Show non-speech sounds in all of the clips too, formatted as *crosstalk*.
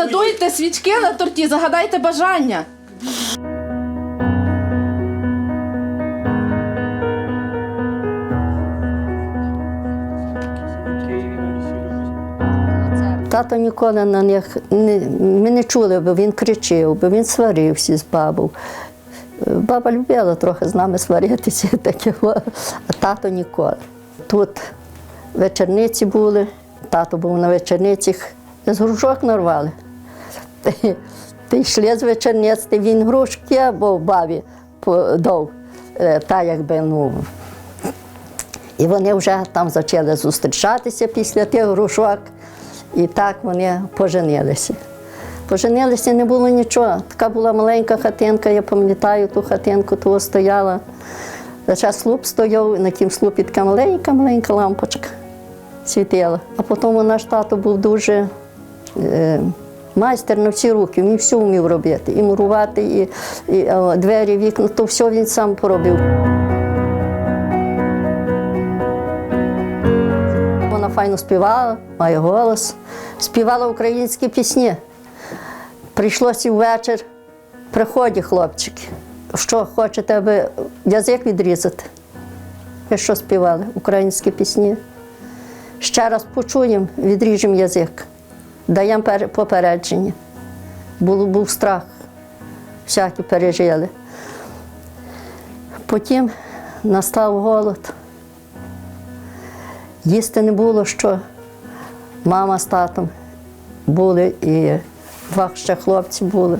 Задуйте свічки на торті, загадайте бажання. Тато ніколи на них не, ми не чули, бо він кричив, бо він сварився з бабою. Баба любила трохи з нами сваритися, *laughs* таке, а тато ніколи. Тут вечорниці були, тато був на вечорницях, з грушок нарвали. Ти, йшли з вечорниць, він грушки або бабі подав, е, та якби, ну, і вони вже там почали зустрічатися після тих грушок. І так вони поженилися. Поженилися, не було нічого. Така була маленька хатинка, я пам'ятаю ту хатинку, того стояла. Зараз слуп стояв, на тім слупі така маленька, маленька лампочка світила. А потім наш тато був дуже е, майстер на всі руки, він все вмів робити. І мурувати, і, і е, двері, вікна, то все він сам поробив. Вона файно співала, має голос, співала українські пісні. Прийшлося ввечір, приходять хлопчики. Що хочете, аби язик відрізати? Ви що співали? Українські пісні. Ще раз почуємо, відріжемо язик, даємо пер- попередження. Було, був страх, всякі пережили. Потім настав голод. Їсти не було що. Мама з татом були і два ще хлопці були.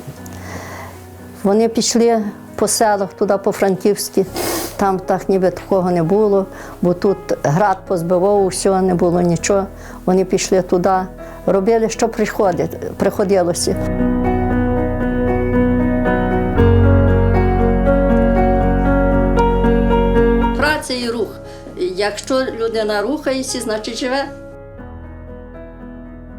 Вони пішли по селах туди, по Франківськи. Там так ніби такого не було, бо тут град позбивав, всього не було нічого. Вони пішли туди, робили, що приходить, приходилося. Праця і рух. Якщо людина рухається, значить живе.